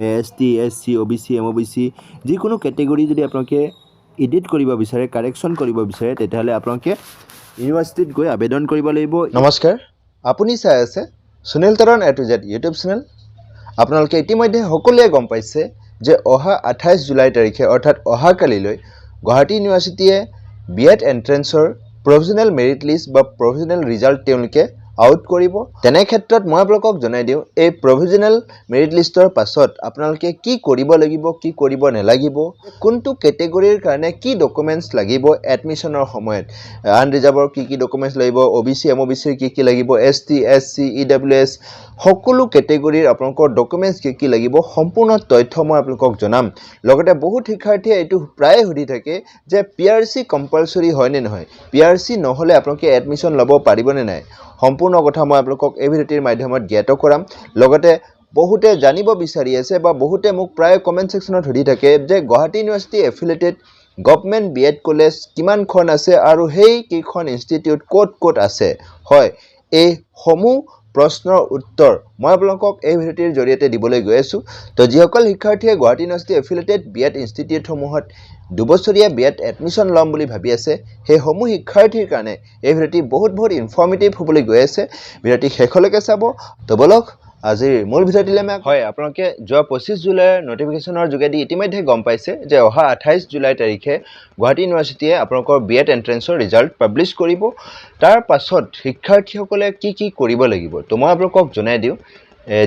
S T S C O' B C M O' B C যিকোনো category যদি আপোনালোকে edit কৰিব বিচাৰে কাৰেকশ্যন কৰিব বিচাৰে, তেতিয়াহ'লে আপোনালোকে ইউনিভাৰ্চিটিত গৈ আবেদন কৰিব লাগিব। নমস্কাৰ, আপুনি চাই আছে Sunil Taran A to Z YouTube channel আপোনালোকে ইতিমধ্যে সকলোৱে গম পাইছে যে অহা আঠাইছ জুলাই তাৰিখে, অৰ্থাৎ অহাকালিলৈ, গুৱাহাটী ইউনিভাৰ্চিটিয়ে বি এড এণ্ট্ৰেঞ্চৰ প্ৰভিজনেল মেৰিট লিষ্ট বা প্ৰভিজনেল ৰিজাল্ট তেওঁলোকে আউট কৰিব। তেনে ক্ষেত্ৰত মই আপোনালোকক জনাই দিওঁ এই প্ৰভিজনেল মেৰিট লিষ্টৰ পাছত আপোনালোকে কি কৰিব লাগিব কি কৰিব নালাগিব কোনটো কেটেগৰীৰ কাৰণে কি ডকুমেণ্টছ লাগিব এডমিশ্যনৰ সময়ত আনৰিজাৰ্ভৰ কি কি ডকুমেণ্টছ লাগিব O' B C M O' B চিৰ কি কি লাগিব S T S C E W S সকলো কেটেগৰীৰ আপোনালোকৰ ডকুমেণ্টছ কি কি লাগিব সম্পূৰ্ণ তথ্য মই আপোনালোকক জনাম। লগতে বহুত শিক্ষাৰ্থীয়ে এইটো প্ৰায়ে সুধি থাকে যে পি আৰ চি কম্পালচৰি হয়নে নহয়? পি আৰ চি নহ'লে আপোনালোকে এডমিশ্যন ল'ব পাৰিবনে নাই? সম্পূৰ্ণ কথা মই আপোনালোকক এই ভিডিঅ'টিৰ মাধ্যমত জ্ঞাত কৰাম। লগতে বহুতে জানিব বিচাৰি আছে বা বহুতে মোক প্ৰায় কমেণ্ট ছেকশ্যনত সুধি থাকে যে Guwahati university affiliated government B Ed college কিমানখন আছে আৰু সেই কেইখন ইনষ্টিটিউট ক'ত ক'ত আছে? হয় এই সমূহ প্ৰশ্নৰ উত্তৰ মই আপোনালোকক এই ভিডিঅ'টিৰ জৰিয়তে দিবলৈ গৈ আছোঁ। তো যিসকল শিক্ষাৰ্থীয়ে Guwahati university affiliated B Ed ইনষ্টিটিউটসমূহত দুবছৰীয়া বি এড এডমিশ্যন ল'ম বুলি ভাবি আছে। সেইসমূহ শিক্ষাৰ্থীৰ কাৰণে এই ভিডিঅ'টি বহুত বহুত ইনফৰ্মেটিভ হ'বলৈ গৈ আছে। ভিডিঅ'টি শেষলৈকে চাব। তো বলক, আজিৰ মূল ভিডিঅ'টিলৈ আমি হয়, আপোনালোকে যোৱা পঁচিছ জুলাইৰ নটিফিকেশ্যনৰ যোগেদি ইতিমধ্যে গম পাইছে যে অহা আঠাইছ জুলাই তাৰিখে গুৱাহাটী ইউনিভাৰ্চিটিয়ে আপোনালোকৰ বি এড এণ্ট্ৰেঞ্চৰ ৰিজাল্ট পাব্লিছ কৰিব। তাৰ পাছত শিক্ষাৰ্থীসকলে কি কি কৰিব লাগিব? তো মই আপোনালোকক জনাই দিওঁ।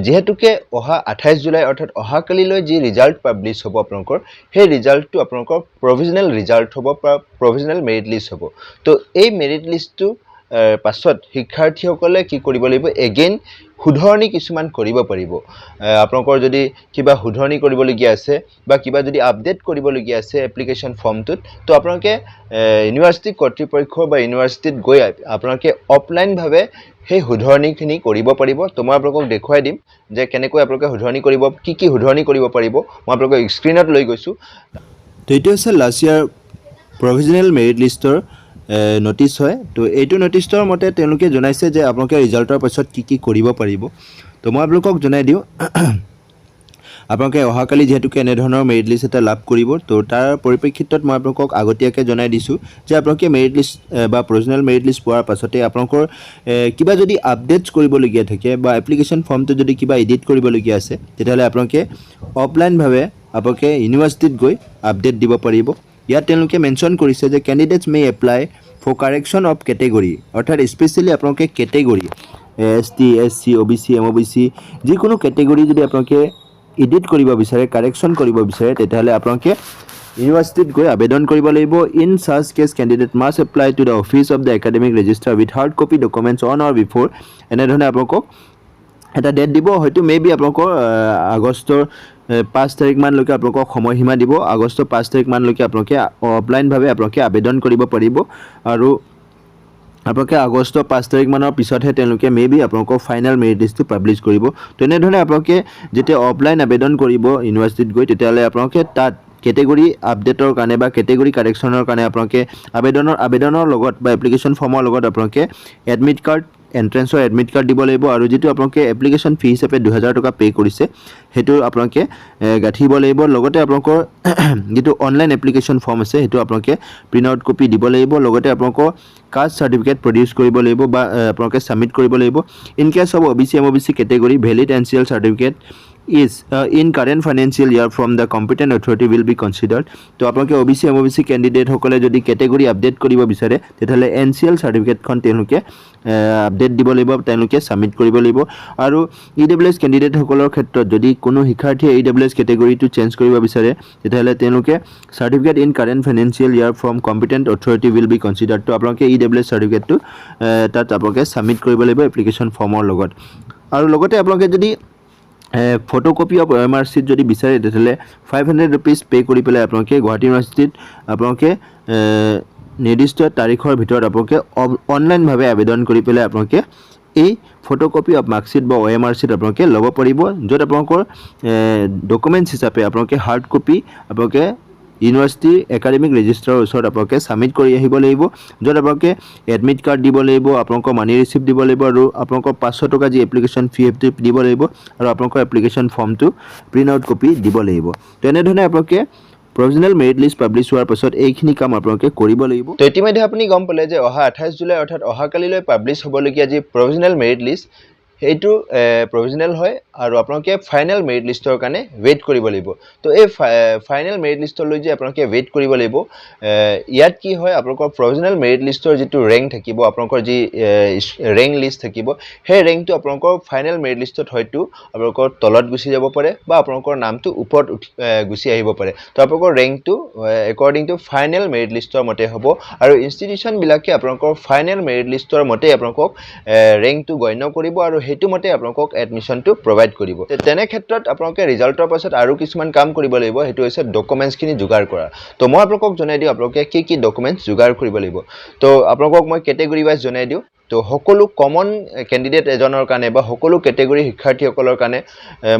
যিহেতুকে অহা আঠাইছ জুলাই অৰ্থাৎ অহাকালিলৈ যি ৰিজাল্ট পাব্লিছ হ'ব আপোনালোকৰ সেই ৰিজাল্টটো আপোনালোকৰ প্ৰভিজনেল ৰিজাল্ট হ'ব বা প্ৰভিজনেল মেৰিট লিষ্ট হ'ব। তো এই মেৰিট লিষ্টটো পাছত শিক্ষাৰ্থীসকলে কি কৰিব লাগিব? এগেইন শুধৰণি কিছুমান কৰিব পাৰিব। আপোনালোকৰ যদি কিবা শুধৰণি কৰিবলগীয়া আছে বা কিবা যদি আপডেট কৰিবলগীয়া আছে এপ্লিকেশ্যন ফৰ্মটোত তো আপোনালোকে ইউনিভাৰ্চিটি কৰ্তৃপক্ষ বা ইউনিভাৰ্চিটিত গৈ আপোনালোকে অফলাইনভাৱে সেই শুধৰণিখিনি কৰিব পাৰিব। তো মই আপোনালোকক দেখুৱাই দিম যে কেনেকৈ আপোনালোকে শুধৰণি কৰিব কি কি শুধৰণি কৰিব পাৰিব। মই আপোনালোকক স্ক্ৰীণত লৈ গৈছোঁ। এইটো হৈছে লাষ্ট ইয়াৰ প্ৰভিজনেল মেৰিট লিষ্টৰ নটিচ হয়। তো এইটো নটিচৰ মতে তেওঁলোকে জনাইছে যে আপোনালোকে ৰিজাল্টৰ পাছত কি কি কৰিব পাৰিব। তো মই আপোনালোকক জনাই দিওঁ। আপোনালোকে অহাকালি যিহেতুকে এনেধৰণৰ মেৰিট লিষ্ট এটা লাভ কৰিব, তো তাৰ পৰিপ্ৰেক্ষিতত মই আপোনালোকক আগতীয়াকৈ জনাই দিছোঁ যে আপোনালোকে মেৰিট লিষ্ট বা প্ৰভিজনেল মেৰিট লিষ্ট পোৱাৰ পাছতে আপোনালোকৰ কিবা যদি আপডেটছ কৰিবলগীয়া থাকে বা এপ্লিকেশ্যন ফৰ্মটো যদি কিবা এডিট কৰিবলগীয়া আছে, তেতিয়াহ'লে আপোনালোকে অফলাইনভাৱে আপোনালোকে ইউনিভাৰ্চিটিত গৈ আপডেট দিব পাৰিব। ইয়াত তেওঁলোকে মেনশ্যন কৰিছে যে candidates may apply for correction of category অৰ্থাৎ স্পেচিয়েলি আপোনালোকে category S T S C O' B C M O' B C যিকোনো কেটেগৰী যদি আপোনালোকে এডিট কৰিব বিচাৰে কাৰেকশ্যন কৰিব বিচাৰে, তেতিয়াহ'লে আপোনালোকে ইউনিভাৰ্চিটিত গৈ আবেদন কৰিব লাগিব। In search case candidate must apply to the office of the academic registrar with hard copy documents on or before এনেধৰণে আপোনালোকক এটা ডেট দিব। হয়তো মে বি আপোনালোকৰ আগষ্টৰ পাঁচ তাৰিখমানলৈকে আপোনালোকক সময়সীমা দিব। আগষ্টৰ পাঁচ তাৰিখমানলৈকে আপোনালোকে অফলাইনভাৱে আপোনালোকে আবেদন কৰিব পাৰিব। আৰু আপোনালোকে আগষ্টৰ পাঁচ তাৰিখমানৰ পিছতহে তেওঁলোকে মে বি আপোনালোকৰ ফাইনেল মেৰিট লিষ্টটো পাব্লিছ কৰিব। তেনেধৰণে আপোনালোকে যেতিয়া অফলাইন আবেদন কৰিব ইউনিভাৰ্চিটিত গৈ তেতিয়াহ'লে আপোনালোকে তাত কেটেগৰী আপডেটৰ কাৰণে বা কেটেগৰী কাৰেকশ্যনৰ কাৰণে আপোনালোকে আবেদনৰ আবেদনৰ লগত বা এপ্লিকেশ্যন ফৰ্মৰ লগত আপোনালোকে এডমিট কাৰ্ড এণ্ট্ৰেঞ্চৰ এডমিট কাৰ্ড দিব লাগিব আৰু যিটো আপোনালোকে এপ্লিকেশ্যন ফি হিচাপে দুহেজাৰ টকা পে' কৰিছে, সেইটো আপোনালোকে গাঁঠিব লাগিব। লগতে আপোনালোকৰ যিটো অনলাইন এপ্লিকেশ্যন ফৰ্ম আছে, সেইটো আপোনালোকে প্ৰিণ্ট আউট কপি দিব লাগিব। লগতে আপোনালোকৰ কাষ্ট চাৰ্টিফিকেট প্ৰডিউচ কৰিব লাগিব বা আপোনালোকে ছাবমিট কৰিব লাগিব। In case of O' B C M O' B C category valid N C L certificate is in current financial year from the competent authority will be considered তো আপোনালোকে O' B C M O' B C কেণ্ডিডেটসকলে যদি category update কৰিব বিচাৰে, তেতিয়াহ'লে N C L চাৰ্টিফিকেটখন তেওঁলোকে update দিব লাগিব, তেওঁলোকে ছাবমিট কৰিব লাগিব। আৰু ই ডাব্লিউ এছ কেণ্ডিডেটসকলৰ ক্ষেত্ৰত যদি কোনো শিক্ষাৰ্থীয়ে ই ডাব্লিউ এছ কেটেগৰীটো চেঞ্জ কৰিব বিচাৰে, তেতিয়াহ'লে তেওঁলোকে certificate in current financial year from competent authority will be considered তো আপোনালোকে ই ডাব্লিউ এছ চাৰ্টিফিকেটটো তাত আপোনালোকে ছাবমিট কৰিব লাগিব এপ্লিকেশ্যন ফৰ্মৰ লগত। আৰু লগতে আপোনালোকে যদি ফটোকপি অফ এম আৰ চিত যদি বিচাৰে, তেতিয়াহ'লে ফাইভ হাণ্ড্ৰেড ৰুপিজ পে' কৰি পেলাই আপোনালোকে গুৱাহাটী ইউনিভাৰ্চিটিত আপোনালোকে নিৰ্দিষ্ট তাৰিখৰ ভিতৰত আপোনালোকে অনলাইনভাৱে আবেদন কৰি পেলাই আপোনালোকে এই ফটোকপি অফ মাৰ্কশ্বিট বা অ' এম আৰ চিট আপোনালোকে ল'ব পাৰিব, য'ত আপোনালোকৰ ডকুমেণ্টছ হিচাপে আপোনালোকে হাৰ্ড কপি আপোনালোকে ইউনিভাৰ্চিটি একাডেমিক ৰেজিষ্টাৰৰ ওচৰত আপোনালোকে ছাবমিট কৰি আহিব লাগিব, য'ত আপোনালোকে এডমিট কাৰ্ড দিব লাগিব, আপোনালোকৰ মানি ৰিচিপ্ট দিব লাগিব আৰু আপোনালোকৰ পাঁচশো টকা যি এপ্লিকেশ্যন ফি সেইটো দিব লাগিব আৰু আপোনালোকৰ এপ্লিকেশ্যন ফৰ্মটো প্ৰিণ্ট আউট কপি দিব লাগিব। তেনেধৰণে আপোনালোকে প্ৰভিজনেল মেৰিট লিষ্ট পাব্লিছ হোৱাৰ পাছত এইখিনি কাম আপোনালোকে কৰিব লাগিব। তো ইতিমধ্যে আপুনি গম পালে যে অহা আঠাইছ জুলাই অৰ্থাৎ অহাকালিলৈ পাব্লিছ হ'বলগীয়া যি প্ৰভিজনেল মেৰিট লিষ্ট সেইটো প্ৰভিজনেল হয় আৰু আপোনালোকে ফাইনেল মেৰিট লিষ্টৰ কাৰণে ৱেইট কৰিব লাগিব। তো এই ফাইনেল মেৰিট লিষ্টলৈ যে আপোনালোকে ৱেইট কৰিব লাগিব ইয়াত কি হয় আপোনালোকৰ প্ৰভিজনেল মেৰিট লিষ্টৰ যিটো ৰেংক থাকিব আপোনালোকৰ যি ৰেংক লিষ্ট থাকিব সেই ৰেংকটো আপোনালোকৰ ফাইনেল মেৰিট লিষ্টত হয়তো আপোনালোকৰ তলত গুচি যাব পাৰে বা আপোনালোকৰ নামটো ওপৰত উঠি গুচি আহিব পাৰে। তো আপোনালোকৰ ৰেংকটো একৰ্ডিং টু ফাইনেল মেৰিট লিষ্টৰ মতে হ'ব আৰু ইনষ্টিটিউশ্যনবিলাকে আপোনালোকৰ ফাইনেল মেৰিট লিষ্টৰ মতে আপোনালোকক ৰেংকটো গণ্য কৰিব আৰু সেইটো মতে আপোনালোকক এডমিশ্যনটো প্ৰভাইড কৰিব। তেনে ক্ষেত্ৰত আপোনালোকে ৰিজাল্টৰ পাছত আৰু কিছুমান কাম কৰিব লাগিব সেইটো হৈছে ডকুমেণ্টছখিনি যোগাৰ কৰা। তো মই আপোনালোকক জনাই দিওঁ আপোনালোকে কি কি ডকুমেণ্টছ যোগাৰ কৰিব লাগিব। তো আপোনালোকক মই কেটেগৰী ৱাইজ জনাই দিওঁ। তো সকলো কমন কেণ্ডিডেট এজনৰ কাৰণে বা সকলো কেটেগৰী শিক্ষাৰ্থীসকলৰ কাৰণে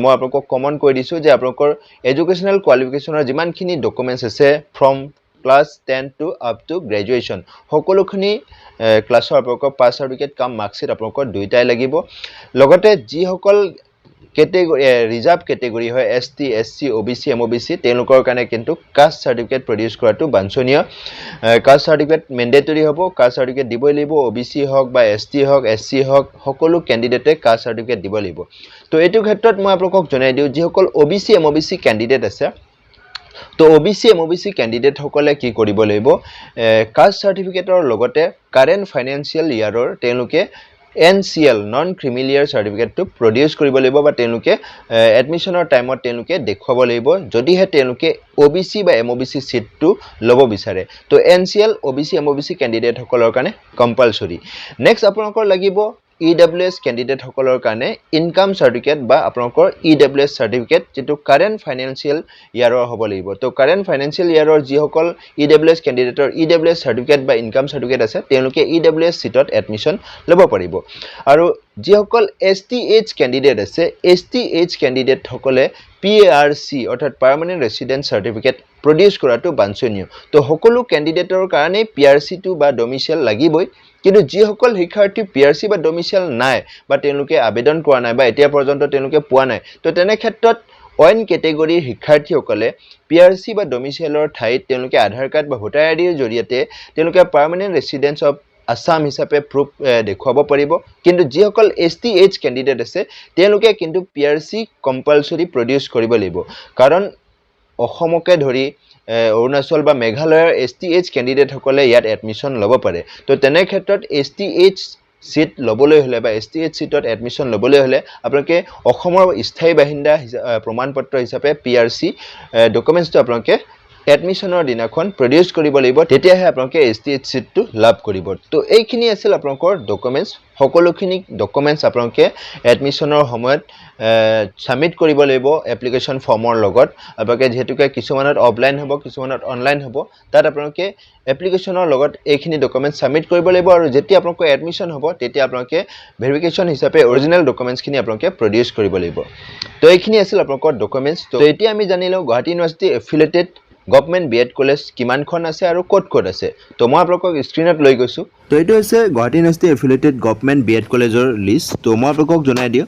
মই আপোনালোকক কমন কৈ দিছোঁ যে আপোনালোকৰ এডুকেশ্যনেল কোৱালিফিকেশ্যনৰ যিমানখিনি ডকুমেণ্টছ আছে from class ten to up to graduation সকলোখিনি ক্লাছৰ আপোনালোকৰ পাছ চাৰ্টিফিকেট কাম মাৰ্কশ্বিট আপোনালোকৰ দুয়োটাই লাগিব। লগতে যিসকল কেটেগৰী ৰিজাৰ্ভ কেটেগৰী হয় S T S C O' B C M O' B C তেওঁলোকৰ কাৰণে কিন্তু কাষ্ট চাৰ্টিফিকেট প্ৰডিউচ কৰাটো বাঞ্ছনীয়। কাষ্ট চাৰ্টিফিকেট মেণ্ডেটৰী হ'ব কাষ্ট চাৰ্টিফিকেট দিবই লাগিব অ' বি চি হওক বা এছ টি হওক এছ চি হওক সকলো কেণ্ডিডেটে কাষ্ট চাৰ্টিফিকেট দিব লাগিব। তো এইটো ক্ষেত্ৰত মই আপোনালোকক জনাই দিওঁ যিসকল O' B C M O' B C candidate আছে তো O' B C M O' B C কেণ্ডিডেটসকলে কি কৰিব লাগিব? কাষ্ট চাৰ্টিফিকেটৰ লগতে কাৰেণ্ট ফাইনেন্সিয়েল ইয়াৰৰ তেওঁলোকে N C L non creamy layer চাৰ্টিফিকেটটো produce কৰিব লাগিব বা তেওঁলোকে এডমিশ্যনৰ টাইমত তেওঁলোকে দেখুৱাব লাগিব যদিহে তেওঁলোকে অ' বি চি বা এম অ' বি চি ছিটটো ল'ব বিচাৰে। তো N C L O' B C M O' B C কেণ্ডিডেটসকলৰ কাৰণে কম্পালচৰি নেক্সট আপোনালোকৰ লাগিব ই ডাব্লিউ এছ কেণ্ডিডেটসকলৰ কাৰণে ইনকাম চাৰ্টিফিকেট বা আপোনালোকৰ ই ডাব্লিউ এছ চাৰ্টিফিকেট যিটো কাৰেণ্ট ফাইনেন্সিয়েল ইয়াৰৰ হ'ব লাগিব। তো কাৰেণ্ট ফাইনেন্সিয়েল ইয়াৰৰ যিসকল ই ডাব্লিউ এছ কেণ্ডিডেটৰ ই ডাব্লিউ এছ চাৰ্টিফিকেট বা ইনকাম চাৰ্টিফিকেট আছে তেওঁলোকে ই ডাব্লিউ এছ ছিটত এডমিশ্যন ল'ব পাৰিব। আৰু যিসকল এছ টি এইচ কেণ্ডিডেট আছে এছ টি এইচ কেণ্ডিডেটসকলে পি আৰ চি অৰ্থাৎ পাৰ্মানেণ্ট ৰেচিডেণ্ট চাৰ্টিফিকেট প্ৰডিউচ কৰাটো বাঞ্ছনীয়। তো সকলো কেণ্ডিডেটৰ কাৰণে পি আৰ চিটো বা ডমিচিয়েল লাগিবই। কিন্তু যিসকল শিক্ষাৰ্থী পি আৰ চি বা ডমিচিয়েল নাই বা তেওঁলোকে আবেদন কৰা নাই বা এতিয়া পৰ্যন্ত তেওঁলোকে পোৱা নাই তো তেনে ক্ষেত্ৰত অইন কেটেগৰীৰ শিক্ষাৰ্থীসকলে পি আৰ চি বা ডমিচিয়েলৰ ঠাইত তেওঁলোকে আধাৰ কাৰ্ড বা ভোটাৰ আই ডিৰ জৰিয়তে তেওঁলোকে পাৰ্মানেণ্ট ৰেচিডেঞ্চ অফ আছাম হিচাপে প্ৰুফ দেখুৱাব পাৰিব। কিন্তু যিসকল এছ টি এইচ কেণ্ডিডেট আছে তেওঁলোকে কিন্তু P R C compulsory produce কৰিব লাগিব। কাৰণ অসমকে ধৰি অৰুণাচল বা মেঘালয়ৰ এছ টি এইচ কেণ্ডিডেটসকলে ইয়াত এডমিশ্যন ল'ব পাৰে। তো তেনে ক্ষেত্ৰত এছ টি এইচ ছিট ল'বলৈ হ'লে বা এছ টি এইচ ছিটত এডমিশ্যন ল'বলৈ হ'লে আপোনালোকে অসমৰ স্থায়ী বাসিন্দা আ, প্ৰমাণপত্ৰ হিচাপে পি আৰ চি ডকুমেণ্টছটো আপোনালোকে এডমিশ্যনৰ দিনাখন প্ৰডিউচ কৰিব লাগিব তেতিয়াহে আপোনালোকে এছ টি এইচ ছিটটো লাভ কৰিব। তো এইখিনি আছিল আপোনালোকৰ ডকুমেণ্টছ সকলোখিনি ডকুমেণ্টছ আপোনালোকে এডমিশ্যনৰ সময়ত ছাবমিট কৰিব লাগিব এপ্লিকেশ্যন ফৰ্মৰ লগত। আপোনালোকে যিহেতুকে কিছুমানত অফলাইন হ'ব কিছুমানত অনলাইন হ'ব তাত আপোনালোকে এপ্লিকেশ্যনৰ লগত এইখিনি ডকুমেণ্টছ ছাবমিট কৰিব লাগিব আৰু যেতিয়া আপোনালোকৰ এডমিশ্যন হ'ব তেতিয়া আপোনালোকে ভেৰিফিকেশ্যন হিচাপে অৰিজিনেল ডকুমেণ্টছখিনি আপোনালোকে প্ৰডিউচ কৰিব লাগিব। তো এইখিনি আছিল আপোনালোকৰ ডকুমেণ্টছ তো এতিয়া আমি জানিলোঁ Guwahati university affiliated government B Ed college কিমানখন আছে আৰু ক'ত ক'ত আছে? তো মই আপোনালোকক স্ক্ৰীণত লৈ গৈছোঁ। তো এইটো হৈছে Guwahati university affiliated government B Ed কলেজৰ লিষ্ট তো মই আপোনালোকক জনাই দিওঁ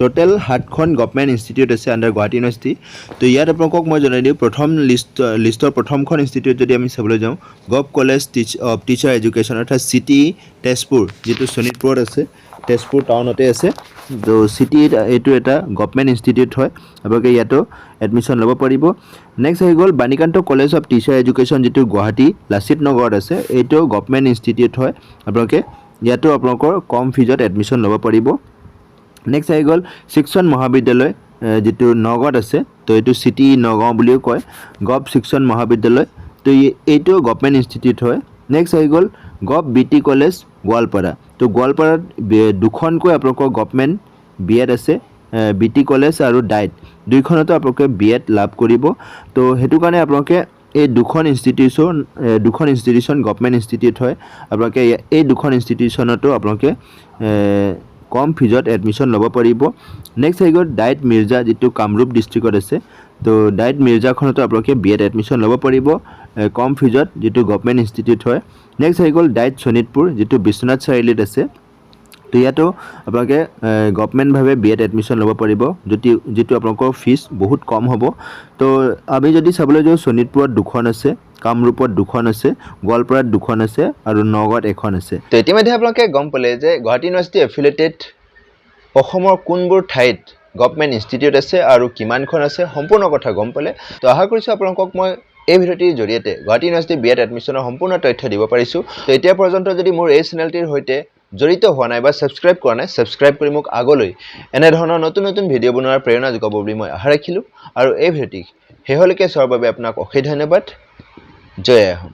টোটেল সাতখন গভমেণ্ট ইনষ্টিটিউট আছে আণ্ডাৰ গুৱাহাটী ইউনিভাৰ্চিটি তো ইয়াত আপোনালোকক মই জনাই দিওঁ, প্ৰথম লিষ্ট লিষ্টৰ প্ৰথমখন ইনষ্টিটিউট যদি আমি চাবলৈ যাওঁ govt college teach of teacher education অৰ্থাৎ চি টি তেজপুৰ, যিটো শোণিতপুৰত আছে। তেজপুৰ টাউনতে আছে। তো চি টি এইটো এটা গভমেণ্ট ইনষ্টিটিউট হয়। আপোনালোকে ইয়াতো এডমিশ্যন ল'ব পাৰিব। নেক্সট আহি গ'ল Banikanta college of teacher education যিটো গুৱাহাটী, লাচিত নগৰত আছে। এইটো গভমেণ্ট ইনষ্টিটিউট হয়। আপোনালোকে ইয়াতো আপোনালোকৰ কম ফিজত এডমিশ্যন ল'ব পাৰিব। নেক্সট আহি গ'ল শিক্ষণ মহাবিদ্যালয় যিটো নগাঁৱত আছে। তো এইটো চিটি নগাঁও বুলিও কয়। গভ শিক্ষণ মহাবিদ্যালয়। তো এইটো গভমেণ্ট ইনষ্টিটিউট হয়। নেক্সট আহি গ'ল govt B T college, Goalpara. তো গোৱালপাৰাত দুখনকৈ আপোনালোকৰ গভমেণ্ট বি এড আছে বি টি কলেজ আৰু ডাইট, দুইখনতো আপোনালোকে বি এড লাভ কৰিব। তো সেইটো কাৰণে আপোনালোকে এই দুখন ইনষ্টিটিউশ্যন দুখন ইনষ্টিটিউশ্যন গভমেণ্ট ইনষ্টিটিউট হয়। আপোনালোকে এই দুখন ইনষ্টিটিউশ্যনতো আপোনালোকে কম ফিজত এডমিশ্যন ল'ব পাৰিব। নেক্সট আহি গ'ল ডাইট মিৰ্জা, যিটো কামৰূপ ডিষ্ট্ৰিক্টত আছে। তো ডাইট মিৰ্জাখনতো আপোনালোকে বি এড এডমিশ্যন ল'ব পাৰিব কম ফিজত যিটো গভমেণ্ট ইনষ্টিটিউট হয়। নেক্সট আহি গ'ল ডাইট শোণিতপুৰ, যিটো বিশ্বনাথ চাৰিআলিত আছে। তো ইয়াতো আপোনালোকে গভমেণ্টভাৱে বি এড এডমিশ্যন ল'ব পাৰিব, যদি, যিটো আপোনালোকৰ ফিজ বহুত কম হ'ব। তো আমি যদি চাবলৈ যাওঁ, শোণিতপুৰত দুখন আছে, কামৰূপত দুখন আছে, গোৱালপাৰাত দুখন আছে আৰু নগাঁৱত এখন আছে। তো ইতিমধ্যে আপোনালোকে গম পালে যে গুৱাহাটী ইউনিভাৰ্চিটি এফিলেটেড অসমৰ কোনবোৰ ঠাইত গভমেণ্ট ইনষ্টিটিউট আছে আৰু কিমানখন আছে সম্পূৰ্ণ কথা গম পালে। তো আশা কৰিছোঁ আপোনালোকক মই এই ভিডিঅ'টিৰ জৰিয়তে গুৱাহাটী ইউনিভাৰ্চিটি বি এড এডমিশ্যনৰ সম্পূৰ্ণ তথ্য দিব পাৰিছোঁ। তো এতিয়া পৰ্যন্ত যদি মোৰ এই চেনেলটিৰ সৈতে জড়িত হোৱা নাই বা ছাবস্ক্ৰাইব কৰা নাই ছাবস্ক্ৰাইব কৰি মোক আগলৈ এনেধৰণৰ নতুন নতুন ভিডিঅ' বনোৱাৰ প্ৰেৰণা যোগাব বুলি মই আশা ৰাখিলোঁ। আৰু এই ভিডিঅ'টি শেহলৈকে চোৱাৰ বাবে আপোনাক অশেষ ধন্যবাদ। জয় আহোম।